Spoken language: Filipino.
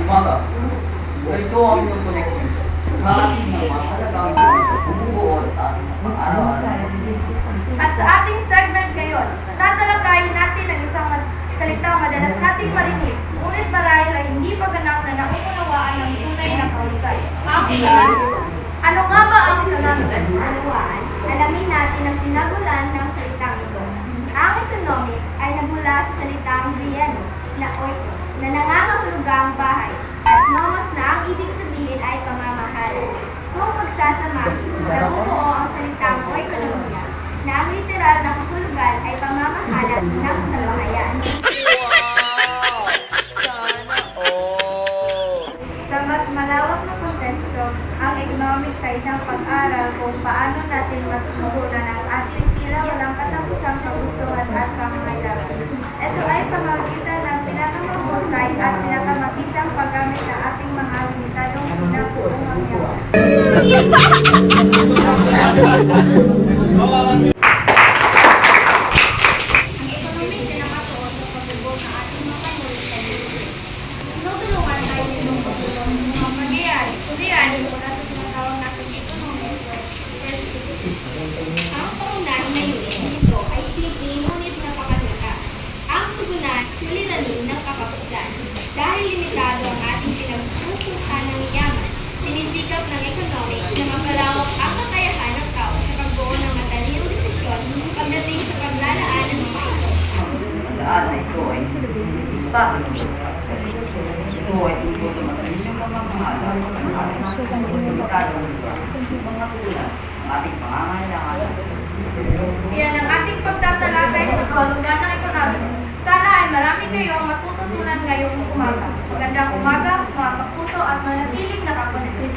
umaga. Ganito ang inyong connection. Nakakit ng mga halagang bumubuo sa araw-araw. At sa ating segment ngayon, tatalakayin natin ang isang salitang madalas nating marinig, ngunit marahil ay hindi pa ganap na nauunawaan ng tunay na kahulugan. Ang. Ano nga ba ang? Unawaan, alamin natin ang pinagulan ng salitang ito. Ang economics ay sa salitang Griego na oikos, na nangangahulugang bahay, at nomos na ang ibig sabihin ay pamamahala. Kung pagsasama, nabubuo ang salitang oikonomiya, na ang literal na kahulugan ay pamamahala ng sambahayan. Sa mas malawak na konteksto, ang economics ay isang pag-aral kung paano natin masusuhunan ang ating tila walang katapusang kagustuhan at pangangailangan. Ito ay pamamagitan ng pinakamahusay at pinakamakitang paggamit ng ating mga limitadong hangyan. Ang economics ay nakatuon sa pagbubuo ng ating mga munisipalidad. Tinutulungan tayo ng pagtulong ng mga magyayari, suliranin mula sa tinatawag natin economic Ang pangunahing layunin nito ay simple ngunit napakahalaga. Ang tugunan, suliranin ng kakapusan. Dahil limitado ang ating pinagpupuntan ng yaman, sinisikap ng economics na mapalawak ang kakayahan ng tao sa pagbuo ng matalinong desisyon pagdating sa paglalaan ng mga ito. Daan na ito ay ng Ito ay tungkol sa matalisyong pamamahala ng ating limitadong mga tulad ng ating pangangailangan. Yan ang ating pagtatalakay sa kahulugan ng economics. Sana ay marami kayong matututunan ngayong umaga. Magandang umaga, mga kapuso at manatiling nakakonektis.